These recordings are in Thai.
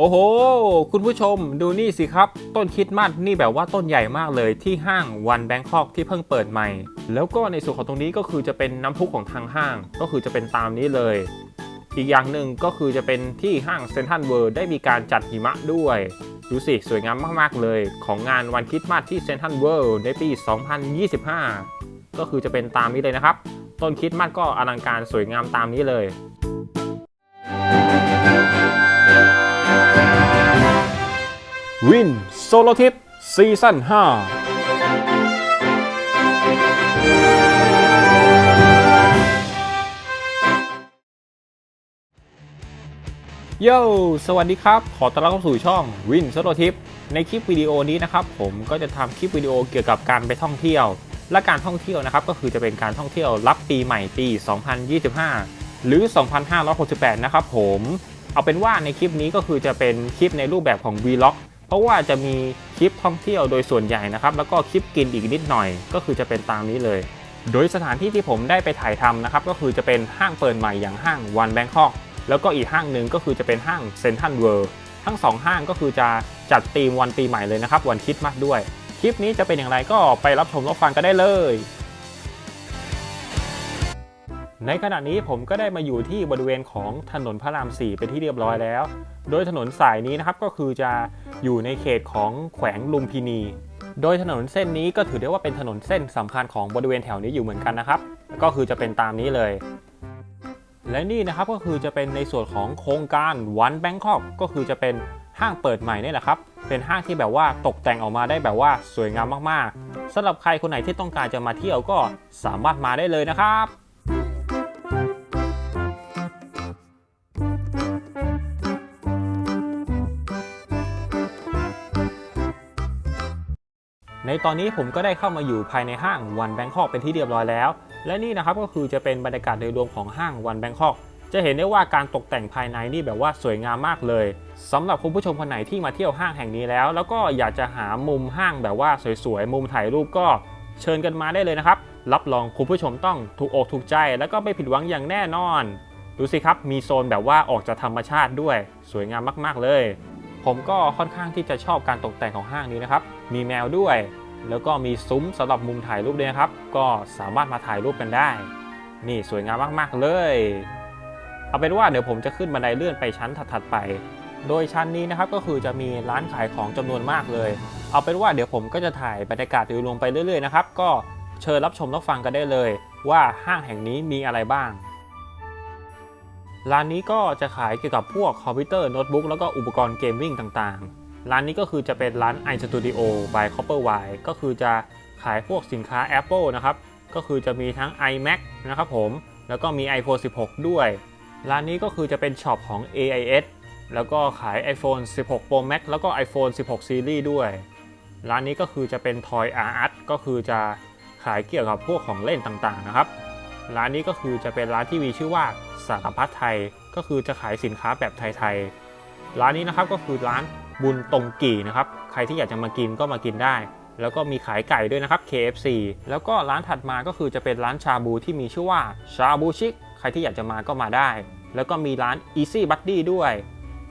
โอ้โห คุณผู้ชมดูนี่สิครับ ต้นคริดมัดนี่แบบว่าต้นใหญ่มากเลยที่ห้างวันแบงคอกที่เพิ่งเปิดใหม่ แล้วก็ในส่วนของตรงนี้ก็คือจะเป็นน้ำพุของทางห้าง ก็คือจะเป็นตามนี้เลย อีกอย่างหนึ่งก็คือจะเป็นที่ห้างเซนทันเวิร์ได้มีการจัดหิมะด้วย ดูสิ สวยงามมาก ๆ เลย ของงานวันคริสต์มาสที่เซนทันเวิร์ในปี 2025 ก็คือจะเป็นตามนี้เลยนะครับ ต้นคริสต์มาสก็อลังการสวยงามตามนี้เลย วินโซโลทิปซีซั่น5โยสวัสดีครับ ขอต้อนรับเข้าสู่ช่องวินโซโลทิปในคลิปวิดีโอนี้นะครับ ผมก็จะทำคลิปวิดีโอเกี่ยวกับการไปท่องเที่ยว และการท่องเที่ยวนะครับ ก็คือจะเป็นการท่องเที่ยวรับปีใหม่ปี 2025 หรือ 2568 นะครับผมเอาเป็นว่าในคลิปนี้ก็คือจะเป็นคลิปในรูปแบบของ Vlog เพราะว่าจะมีคลิปท่องเที่ยวโดยส่วนใหญ่นะครับ แล้วก็คลิปกินอีกนิดหน่อย ก็คือจะเป็นตามนี้เลย โดยสถานที่ที่ผมได้ไปถ่ายทำนะครับ ก็คือจะเป็นห้างเปิดใหม่อย่างห้างวันแบงคอกแล้วก็อีกห้างหนึ่งก็คือจะเป็นห้างเซนทันเวิร์ทั้งสองห้างก็คือจะจัดธีมวันปีใหม่เลยนะครับ วันคริดมาสด้วย คลิปนี้จะเป็นอย่างไรก็ไปรับชมรับฟังกันได้เลย ในขณะนี้ผมก็ได้มาอยู่ที่บริเวณของถนนพระราม 4 เป็นที่เรียบร้อยแล้ว โดยถนนสายนี้นะครับก็คือจะอยู่ในเขตของแขวงลุมพินี โดยถนนเส้นนี้ก็ถือได้ว่าเป็นถนนเส้นสำคัญของบริเวณแถวนี้อยู่เหมือนกันนะครับ ก็คือจะเป็นตามนี้เลย และนี่นะครับก็คือจะเป็นในส่วนของโครงการวันแบงคอกก็คือจะเป็นห้างเปิดใหม่นี่แหละครับ เป็นห้างที่แบบว่าตกแต่งออกมาได้แบบว่าสวยงามมากๆสำหรับใครคนไหนที่ต้องการจะมาเที่ยวก็สามารถมาได้เลยนะครับ ในตอนนี้ผมก็ได้เข้ามาอยู่ภายในห้างวันแบงคอกเป็นที่เรียบร้อยแล้ว และนี่นะครับก็คือจะเป็นบรรยากาศโดยรวมของห้างวันแบงคอกจะเห็นได้ว่าการตกแต่งภายในนี่แบบว่าสวยงามมากเลยสำหรับคุณผู้ชมคนไหนที่มาเที่ยวห้างแห่งนี้แล้ว แล้วก็อยากจะหามุมห้างแบบว่าสวยๆมุมถ่ายรูปก็เชิญกันมาได้เลยนะครับ รับรองคุณผู้ชมต้องถูกอกถูกใจ แล้วก็ไม่ผิดหวังอย่างแน่นอน ดูสิครับมีโซนแบบว่าออกจากธรรมชาติด้วย สวยงามมากๆเลย ผมก็ค่อนข้างที่จะชอบการตกแต่งของห้างนี้นะครับ มีแมวด้วย แล้วก็มีซุ้มสำหรับมุมถ่ายรูปด้วยนะครับ ก็สามารถมาถ่ายรูปกันได้ นี่สวยงามมากๆเลย เอาเป็นว่าเดี๋ยวผมจะขึ้นบันไดเลื่อนไปชั้นถัดๆไป โดยชั้นนี้นะครับก็คือจะมีร้านขายของจำนวนมากเลย เอาเป็นว่าเดี๋ยวผมก็จะถ่ายบรรยากาศโดยรวมไปเรื่อยๆนะครับ ก็เชิญรับชมรับฟังกันได้เลย ว่าห้างแห่งนี้มีอะไรบ้าง ร้านนี้ก็จะขายเกี่ยวกับพวกคอมพิวเตอร์โน้ตบุ๊กแล้วก็อุปกรณ์เกมมิ่งต่างๆ ร้านนี้ก็คือจะเป็นร้าน iStudio by Copperwire ก็คือจะขายพวกสินค้า Apple นะครับ ก็คือจะมีทั้ง iMac นะครับผม แล้วก็มี iPhone 16 ด้วย ร้านนี้ก็คือจะเป็นช็อปของ AIS แล้วก็ขาย iPhone 16 Pro Max แล้วก็ iPhone 16 Series ด้วย ร้านนี้ก็คือจะเป็น Toy R Us ก็คือจะขายเกี่ยวกับพวกของเล่นต่างๆนะครับ ร้านนี้ก็คือจะเป็นร้านที่มีชื่อว่าสารพัดไทย ก็คือจะขายสินค้าแบบไทยๆ ร้านนี้นะครับก็คือร้านบุญตรงกี่นะครับ ใครที่อยากจะมากินก็มากินได้ แล้วก็มีขายไก่ด้วยนะครับ KFC แล้วก็ร้านถัดมาก็คือจะเป็นร้านชาบูที่มีชื่อว่าชาบูชิค ใครที่อยากจะมาก็มาได้ แล้วก็มีร้าน Easy Buddy ด้วย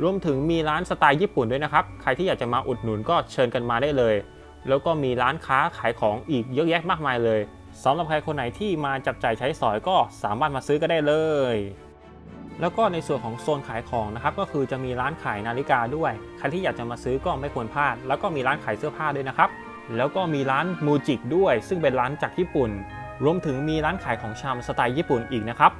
รวมถึงมีร้านสไตล์ญี่ปุ่นด้วยนะครับ ใครที่อยากจะมาอุดหนุนก็เชิญกันมาได้เลย แล้วก็มีร้านค้าขายของอีกเยอะแยะมากมายเลย สำหรับใครคนไหนที่มาจับจ่ายใช้สอยก็สามารถมาซื้อก็ได้เลย แล้วก็ในส่วนของโซนขายของนะครับก็คือจะมีร้านขายนาฬิกาด้วย ใครที่อยากจะมาซื้อก็ไม่ควรพลาด แล้วก็มีร้านขายเสื้อผ้าด้วยนะครับ แล้วก็มีร้านมูจิกด้วย ซึ่งเป็นร้านจากญี่ปุ่น รวมถึงมีร้านขายของชำสไตล์ญี่ปุ่นอีกนะครับ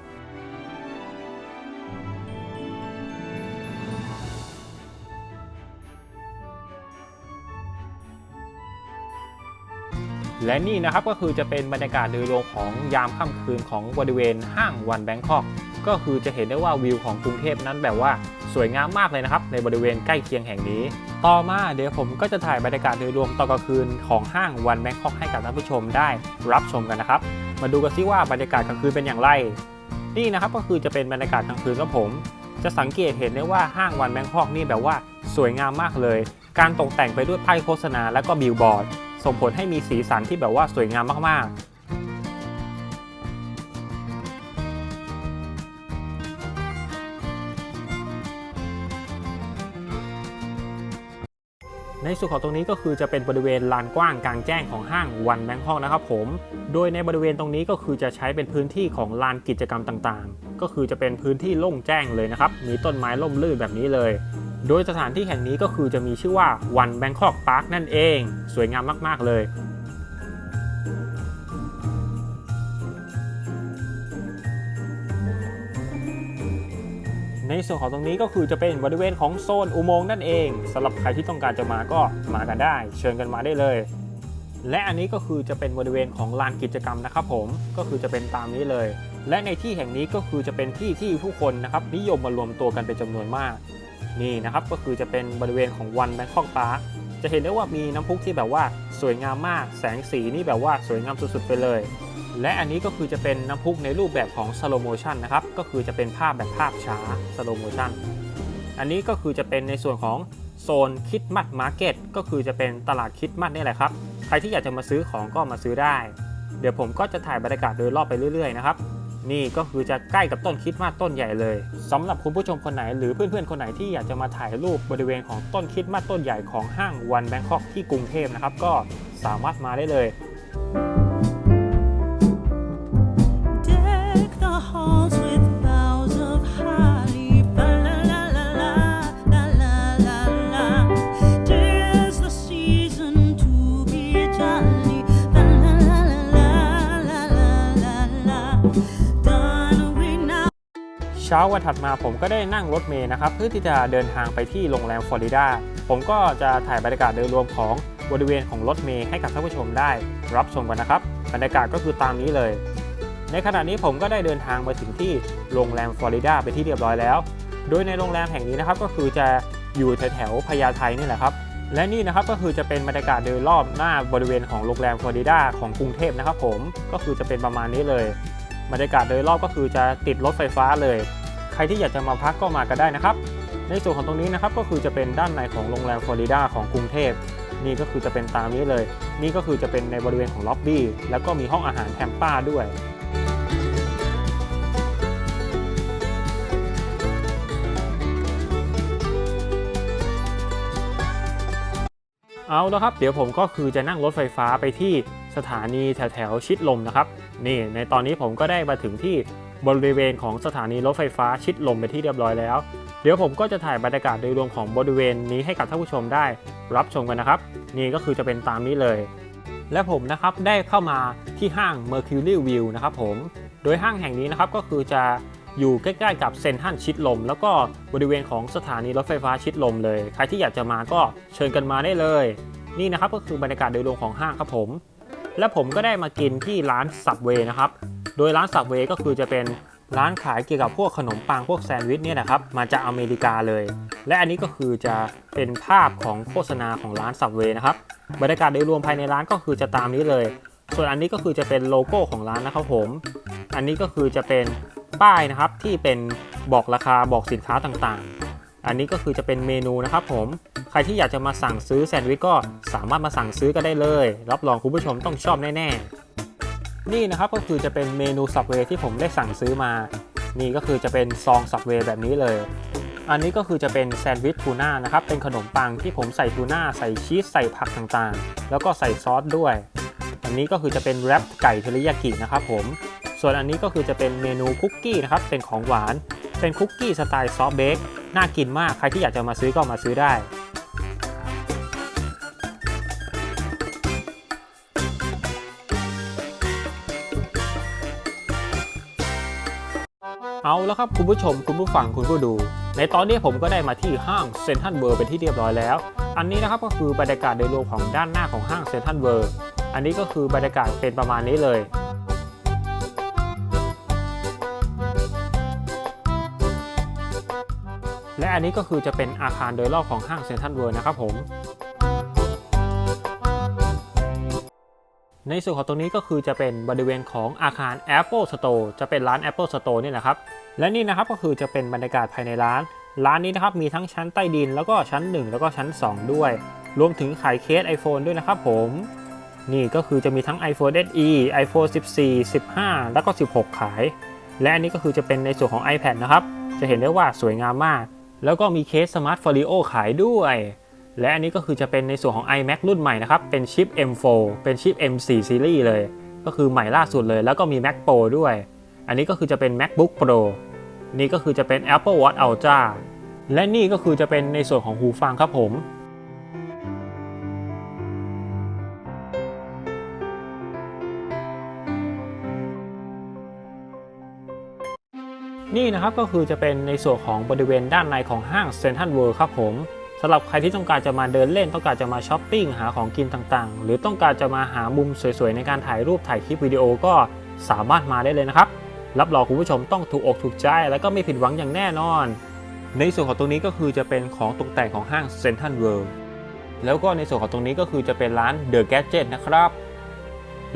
และนี่นะครับก็คือจะเป็นบรรยากาศโดยรวมของยามค่ำคืนของบริเวณห้างวันแบงคอกก็คือจะเห็นได้ว่าวิวของกรุงเทพนั้นแบบว่าสวยงามมากเลยนะครับ ในบริเวณใกล้เคียงแห่งนี้ ต่อมาเดี๋ยวผมก็จะถ่ายบรรยากาศโดยรวมตอนกลางคืนของห้างวันแบงคอกให้กับท่านผู้ชมได้รับชมกันนะครับ มาดูกันซิว่าบรรยากาศกลางคืนเป็นอย่างไร นี่นะครับก็คือจะเป็นบรรยากาศกลางคืนครับผม จะสังเกตเห็นได้ว่าห้างวันแบงคอกนี่แบบว่าสวยงามมากเลย การตกแต่งไปด้วยป้ายโฆษณาและก็บิลบอร์ด ส่งผลให้มีสีสันที่แบบว่าสวยงามมากๆในส่วนของตรงนี้ก็คือจะเป็นบริเวณลานกว้างกลางแจ้งของห้างวันแบงคอกนะครับผม โดยในบริเวณตรงนี้ก็คือจะใช้เป็นพื้นที่ของลานกิจกรรมต่างๆ ก็คือจะเป็นพื้นที่โล่งแจ้งเลยนะครับ มีต้นไม้ร่มรื่นแบบนี้เลย โดยสถานที่แห่งนี้ก็คือจะมีชื่อว่าวันแบงคอกพาร์คนั่นเอง สวยงามมากๆเลยในส่วนของตรงนี้ก็คือจะเป็นบริเวณของโซนอุโมงค์นั่นเองสำหรับใครที่ต้องการจะมาก็มากันได้ เชิญกันมาได้เลย และอันนี้ก็คือจะเป็นบริเวณของลานกิจกรรมนะครับผมก็คือจะเป็นตามนี้เลย และในที่แห่งนี้ก็คือจะเป็นที่ที่ผู้คนนะครับนิยมมารวมตัวกันเป็นจำนวนมาก นี่นะครับก็คือจะเป็นบริเวณของวันแบงคอกพาร์คจะเห็นได้ว่ามีน้ำพุที่แบบว่าสวยงามมาก แสงสีนี่แบบว่าสวยงามสุดๆไปเลย และอันนี้ก็คือจะเป็นน้ำพุในรูปแบบของ slow motion นะครับก็คือจะเป็นภาพแบบภาพช้า slow motion อันนี้ก็คือจะเป็นในส่วนของโซนคิดมัดมาร์เก็ตก็คือจะเป็นตลาดคิดมัดนี่แหละครับ ใครที่อยากจะมาซื้อของก็มาซื้อได้ เดี๋ยวผมก็จะถ่ายบรรยากาศโดยรอบไปเรื่อยๆนะครับ นี่ก็คือจะใกล้กับต้นคิดมากต้นใหญ่เลยสำหรับคุณผู้ชมคนไหนหรือเพื่อนๆคนไหนที่อยากจะมาถ่ายรูปบริเวณของต้นคิดมากต้นใหญ่ของห้างวันแบงคอกที่กรุงเทพนะครับก็สามารถมาได้เลย เช้าวันถัดมาผมก็ได้นั่งรถเมล์นะครับเพื่อที่จะเดินทางไปที่โรงแรมฟลอริดาผมก็จะถ่ายบรรยากาศโดยรวมของบริเวณของรถเมล์ให้กับท่านผู้ชมได้รับชมกันนะครับ บรรยากาศก็คือตามนี้เลย ในขณะนี้ผมก็ได้เดินทางมาถึงที่โรงแรมฟลอริดาไปที่เรียบร้อยแล้ว โดยในโรงแรมแห่งนี้นะครับก็คือจะอยู่แถวๆพญาไทนี่แหละครับและนี่นะครับก็คือจะเป็นบรรยากาศโดยรอบหน้าบริเวณของโรงแรมฟลอริดาของกรุงเทพนะครับผมก็คือจะเป็นประมาณนี้เลย บรรยากาศโดยรอบก็คือจะติดรถไฟฟ้าเลย ใครที่อยากจะมาพักก็มากันได้นะครับ ในส่วนของตรงนี้นะครับก็คือจะเป็นด้านในของโรงแรมฟลอริดาของกรุงเทพนี่ก็คือจะเป็นตามนี้เลย นี่ก็คือจะเป็นในบริเวณของล็อบบี้แล้วก็มีห้องอาหารแทมป้าด้วยเอาแล้วครับ เดี๋ยวผมก็คือจะนั่งรถไฟฟ้าไปที่ สถานีแถวๆชิดลมนะครับนี่ในตอนนี้ผมก็ได้มาถึงที่บริเวณของสถานีรถไฟฟ้าชิดลมไปที่เรียบร้อยแล้ว เดี๋ยวผมก็จะถ่ายบรรยากาศโดยรวมของบริเวณนี้ให้กับท่านผู้ชมได้รับชมกันนะครับ นี่ก็คือจะเป็นตามนี้เลย และผมนะครับได้เข้ามาที่ห้าง Mercury View นะครับผมโดยห้างแห่งนี้นะครับก็คือจะอยู่ใกล้ๆกับเซนทรัลชิดลม แล้วก็บริเวณของสถานีรถไฟฟ้าชิดลมเลย ใครที่อยากจะมาก็เชิญกันมาได้เลย นี่นะครับก็คือบรรยากาศโดยรวมของห้างครับผม และผมก็ได้มากินที่ร้าน Subway นะครับ โดยร้าน Subway ก็คือจะเป็นร้านขายเกี่ยวกับพวกขนมปังพวกแซนด์วิชเนี่ยนะครับ มาจากอเมริกาเลย และอันนี้ก็คือจะเป็นภาพของโฆษณาของร้าน Subway นะครับ บรรยากาศโดยรวมภายในร้านก็คือจะตามนี้เลย ส่วนอันนี้ก็คือจะเป็นโลโก้ของร้านนะครับผม อันนี้ก็คือจะเป็นป้ายนะครับที่เป็นบอกราคาบอกสินค้าต่างๆ อันนี้ก็คือจะเป็นเมนูนะครับผมใครที่อยากจะมาสั่งซื้อแซนด์วิชก็สามารถมาสั่งซื้อกันได้เลย รับรองคุณผู้ชมต้องชอบแน่ๆ นี่นะครับก็คือจะเป็นเมนูสับเวที่ผมได้สั่งซื้อมา นี่ก็คือจะเป็นซองสับเวแบบนี้เลย อันนี้ก็คือจะเป็นแซนด์วิชทูน่านะครับ เป็นขนมปังที่ผมใส่ทูน่าใส่ชีสใส่ผักต่างๆ แล้วก็ใส่ซอสด้วย อันนี้ก็คือจะเป็นแรปไก่เทริยากินะครับผม ส่วนอันนี้ก็คือจะเป็นเมนูคุกกี้นะครับ เป็นของหวาน เป็นคุกกี้สไตล์ซอฟเบค น่ากินมาก ใครที่อยากจะมาซื้อก็มาซื้อได้เอาแล้วครับคุณผู้ชมคุณผู้ฟังคุณผู้ดู ในตอนนี้ผมก็ได้มาที่ห้างเซนทันเวิร์เป็นที่เรียบร้อยแล้ว อันนี้นะครับก็คือบรรยากาศโดยรวมของด้านหน้าของห้างเซนทันเวิร์อันนี้ก็คือบรรยากาศเป็นประมาณนี้เลย และอันนี้ก็คือจะเป็นอาคารโดยรอบของห้างเซ็นทันเวิร์นะครับผม ในส่วนของตรงนี้ก็คือจะเป็นบริเวณของอาคาร Apple Store จะเป็นร้าน Apple Store นี่แหละครับ และนี่นะครับก็คือจะเป็นบรรยากาศภายในร้าน ร้านนี้นะครับมีทั้งชั้นใต้ดินแล้วก็ชั้น 1 แล้วก็ชั้น 2 ด้วย รวมถึงขายเคส iPhone ด้วยนะครับผมนี่ก็คือจะมีทั้ง iPhone SE iPhone 14 15 แล้วก็ 16 ขาย และอันนี้ก็คือจะเป็นในส่วนของ iPad นะครับ จะเห็นได้ว่าสวยงามมาก แล้วก็มีเคสสมาร์ทฟลิโอขายด้วย และอันนี้ก็คือจะเป็นในส่วนของ iMac รุ่นใหม่นะครับ เป็นชิป M4 เป็นชิป M4 Series เลย ก็คือใหม่ล่าสุดเลย แล้วก็มี Mac Pro ด้วย อันนี้ก็คือจะเป็น MacBook Pro นี่ก็คือจะเป็น Apple Watch Ultra และนี่ก็คือจะเป็นในส่วนของหูฟังครับผม นี่นะครับก็คือจะเป็นในส่วนของบริเวณด้านในของห้างเซ็นทรัลเวิลด์ครับผมสำหรับใครที่ต้องการจะมาเดินเล่น ต้องการจะมาช้อปปิ้งหาของกินต่างๆ หรือต้องการจะมาหามุมสวยๆ ในการถ่ายรูปถ่ายคลิปวิดีโอก็สามารถมาได้เลยนะครับ รับรองคุณผู้ชมต้องถูกอกถูกใจ และก็ไม่ผิดหวังอย่างแน่นอน ในส่วนของตรงนี้ก็คือจะเป็นของตกแต่งของห้างเซ็นทรัลเวิลด์แล้วก็ในส่วนของตรงนี้ก็คือจะเป็นร้าน The Gadget นะครับ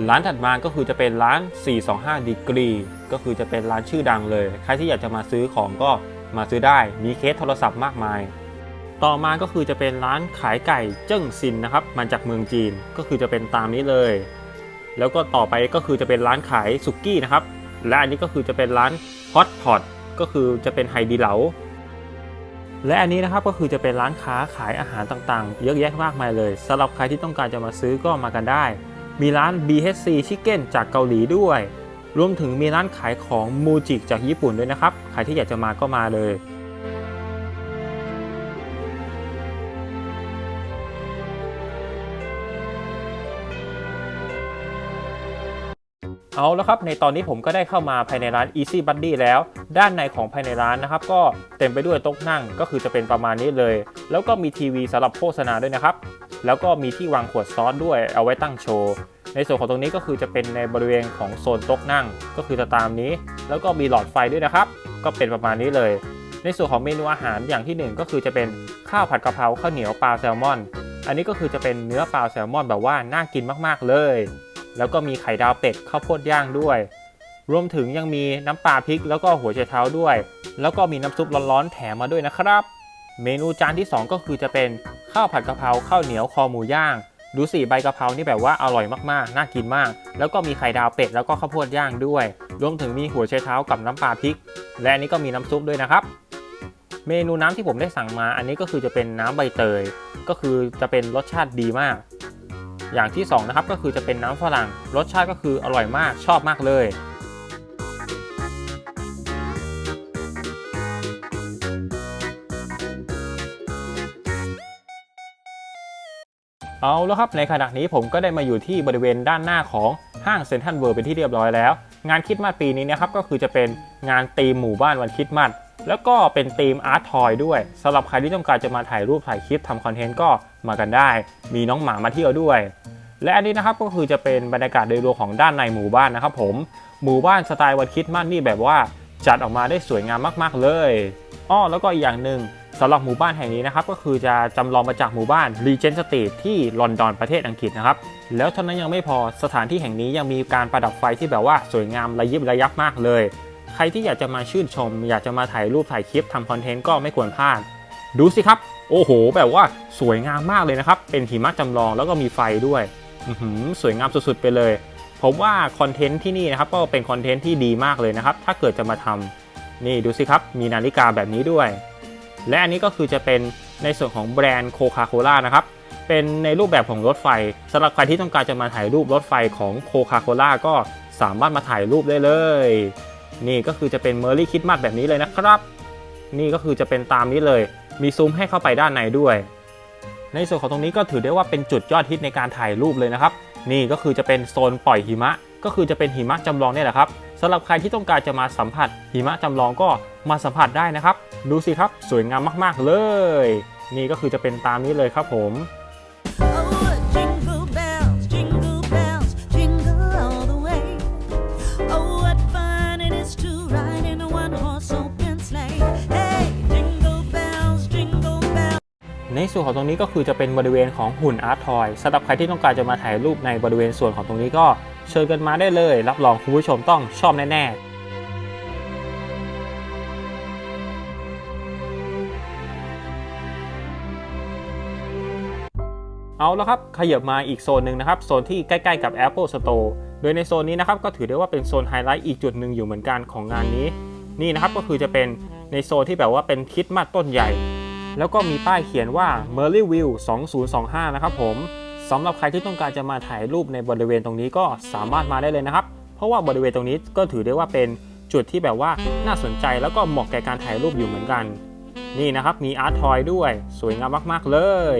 ร้านถัดมาก็คือจะเป็นร้าน 425 Degree ก็คือจะเป็นร้านชื่อดังเลย ใครที่อยากจะมาซื้อของก็มาซื้อได้ มีเคสโทรศัพท์มากมาย ต่อมาก็คือจะเป็นร้านขายไก่เจิ้งซินนะครับ มาจากเมืองจีน ก็คือจะเป็นตามนี้เลย แล้วก็ต่อไปก็คือจะเป็นร้านขายสุกี้นะครับ และอันนี้ก็คือจะเป็นร้านฮอตพอตก็คือจะเป็นไฮดีเหลา และอันนี้นะครับก็คือจะเป็นร้านค้าขายอาหารต่างๆ เยอะแยะมากมายเลยสำหรับใครที่ต้องการจะมาซื้อก็มากันได้ มีร้าน BHC Chicken จากเกาหลีด้วย รวมถึงมีร้านขายของมูจิจากญี่ปุ่นด้วยนะครับ ใครที่อยากจะมาก็มาเลยเอาแล้วครับ ในตอนนี้ผมก็ได้เข้ามาภายในร้าน Easy Buddy แล้ว ด้านในของภายในร้านนะครับ ก็เต็มไปด้วยโต๊ะนั่งก็คือจะเป็นประมาณนี้เลย แล้วก็มีทีวีสำหรับโฆษณาด้วยนะครับ แล้วก็มีที่วางขวดซอสด้วยเอาไว้ตั้งโชว์ ในส่วนของตรงนี้ก็คือจะเป็นในบริเวณของโซนโต๊ะนั่ง ก็คือจะตามนี้ แล้วก็มีหลอดไฟด้วยนะครับ ก็เป็นประมาณนี้เลย ในส่วนของเมนูอาหารอย่างที่หนึ่งก็คือจะเป็นข้าวผัดกะเพราข้าวเหนียวปลาแซลมอน อันนี้ก็คือจะเป็นเนื้อปลาแซลมอนแบบว่าน่ากินมากๆเลย แล้วก็มีไข่ดาวเป็ดข้าวโพดย่างด้วย รวมถึงยังมีน้ำปลาพริก แล้วก็หัวไชเท้าด้วย แล้วก็มีน้ำซุปร้อนๆแถมมาด้วยนะครับ เมนูจานที่ 2 ก็คือจะเป็นข้าวผัดกะเพราข้าวเหนียวคอหมูย่าง ดูสิใบกะเพรานี่แบบว่าอร่อยมากๆ น่ากินมาก แล้วก็มีไข่ดาวเป็ดแล้วก็ข้าวโพดย่างด้วย รวมถึงมีหัวไชเท้ากับน้ำปลาพริก และอันนี้ก็มีน้ำซุปด้วยนะครับ เมนูน้ำที่ผมได้สั่งมา อันนี้ก็คือจะเป็นน้ำใบเตย ก็คือจะเป็นรสชาติดีมาก อย่างที่2นะครับก็คือจะเป็นน้ำฝรั่ง รสชาติก็คืออร่อยมากชอบมากเลย เอาแล้วครับในขณะนี้ผมก็ได้มาอยู่ที่บริเวณด้านหน้าของห้างเซ็นทรัลเวิลด์เป็นที่เรียบร้อยแล้ว งานคิดมาสปีนี้นะครับก็คือจะเป็นงานธีมหมู่บ้านวันคิดมาสแล้วก็เป็นธีมอาร์ตทอยด้วยสำหรับใครที่ต้องการจะมาถ่ายรูปถ่ายคลิปทำคอนเทนต์ก็มากันได้ มีน้องหมามาเที่ยวด้วย และอันนี้นะครับก็คือจะเป็นบรรยากาศโดยรวมของด้านในหมู่บ้านนะครับผมหมู่บ้านสไตล์วันคิดมาสนี่แบบว่าจัดออกมาได้สวยงามมาก ๆ เลยอ้อแล้วก็อีกอย่างหนึ่ง สำหรับหมู่บ้านแห่งนี้นะครับก็คือจะจำลองมาจากหมู่บ้าน Regent Street ที่ลอนดอนประเทศอังกฤษนะครับแล้วเท่านั้นยังไม่พอสถานที่แห่งนี้ยังมีการประดับไฟที่แบบว่าสวยงามระยิบระยับมากเลย ใครที่อยากจะมาชื่นชม อยากจะมาถ่ายรูปถ่ายคลิปทำคอนเทนต์ก็ไม่ควรพลาด ดูสิครับ โอ้โห แบบว่าสวยงามมากเลยนะครับ เป็นหิมะจำลองแล้วก็มีไฟด้วยหือสวยงามสุดๆไปเลย ผมว่าคอนเทนต์ที่นี่นะครับก็เป็นคอนเทนต์ที่ดีมากเลยนะครับ ถ้าเกิดจะมาทำนี่ดูสิครับ มีนาฬิกาแบบนี้ด้วย และอันนี้ก็คือจะเป็นในส่วนของแบรนด์โคคาโคล่านะครับ เป็นในรูปแบบของรถไฟสำหรับใครที่ต้องการจะมาถ่ายรูปรถไฟของโคคาโคล่าก็สามารถมาถ่ายรูปได้เลย นี่ก็คือจะเป็นเมอร์รี่คิดมาสแบบนี้เลยนะครับ นี่ก็คือจะเป็นตามนี้เลย มีซูมให้เข้าไปด้านในด้วย ในส่วนของตรงนี้ก็ถือได้ว่าเป็นจุดยอดฮิตในการถ่ายรูปเลยนะครับ นี่ก็คือจะเป็นโซนปล่อยหิมะ ก็คือจะเป็นหิมะจำลองเนี่ยแหละครับสำหรับใครที่ต้องการจะมาสัมผัส หิมะจำลองก็มาสัมผัสได้นะครับ ดูสิครับสวยงามมากๆเลย นี่ก็คือจะเป็นตามนี้เลยครับผม Oh, jingle bells, jingle bells, jingle all the way. Oh, what fun it is to ride in a one-horse open sleigh. Hey, jingle bells, jingle bells. ในส่วนของตรงนี้ก็คือจะเป็นบริเวณของหุ่นอาร์ตทอยสำหรับใครที่ต้องการจะมาถ่ายรูปในบริเวณส่วนของตรงนี้ก็ เชิญกันมาได้เลย รับรองคุณผู้ชมต้องชอบแน่ๆเอาแล้วครับขยับมาอีกโซนหนึ่งนะครับ โซนที่ใกล้ๆกับ Apple Store โดยในโซนนี้นะครับก็ถือได้ว่าเป็นโซนไฮไลท์อีกจุดหนึ่งอยู่เหมือนกันของงานนี้ นี่นะครับก็คือจะเป็นในโซนที่แบบว่าเป็นคิดมาต้นใหญ่ แล้วก็มีป้ายเขียนว่า Merly View 2025 นะครับผม สำหรับใครที่ต้องการจะมาถ่ายรูปในบริเวณตรงนี้ก็สามารถมาได้เลยนะครับ เพราะว่าบริเวณตรงนี้ก็ถือได้ว่าเป็นจุดที่แบบว่าน่าสนใจแล้วก็เหมาะแก่การถ่ายรูปอยู่เหมือนกัน นี่นะครับมีอาร์ตทอยด้วย สวยงามมาก ๆ เลย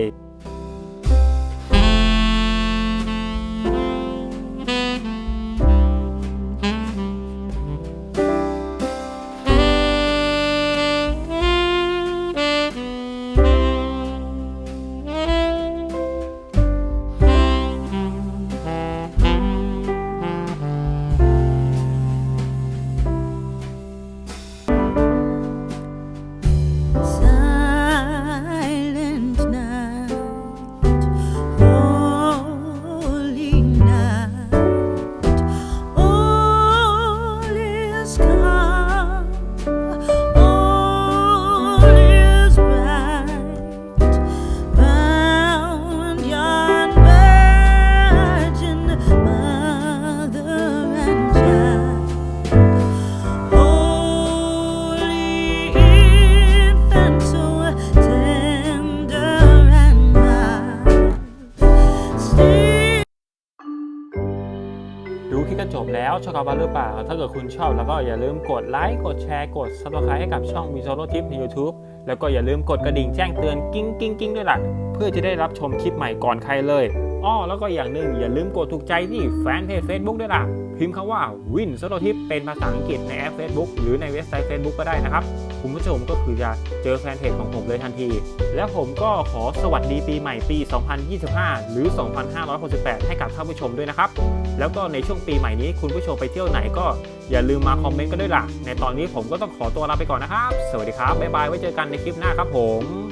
แล้วชอบกันบ้างหรือเปล่า ถ้าเกิดคุณชอบแล้วก็อย่าลืมกดไลค์กดแชร์กด subscribe ให้กับช่อง m i s o l o Tip ใน YouTube แล้วก็อย่าลืมกดกระดิ่งแจ้งเตือนกิ้งกิ้งกิ้งด้วยล่ะ เพื่อจะได้รับชมคลิปใหม่ก่อนใครเลยอ้อแล้วก็อย่างหนึ่งอย่าลืมกดถูกใจที่แฟนเพจ Facebook ด้วยล่ะ พิมพ์คำว่า Win s o l o Tip เป็นภาษาอังกฤษในแอป Facebook หรือในเว็บไซต์ Facebook ก็ได้นะครับ คุณผู้ชมก็คือจะเจอแฟนเพจของผมเลยทันที แล้วผมก็ขอสวัสดีปีใหม่ปี 2025 หรือ 2568 ให้กับท่านผู้ชมด้วยนะครับ แล้วก็ในช่วงปีใหม่นี้คุณผู้ชมไปเที่ยวไหนก็อย่าลืมมาคอมเมนต์กันด้วยล่ะ ในตอนนี้ผมก็ต้องขอตัวลาไปก่อนนะครับ สวัสดีครับบ๊ายบายไว้เจอกันในคลิปหน้าครับผม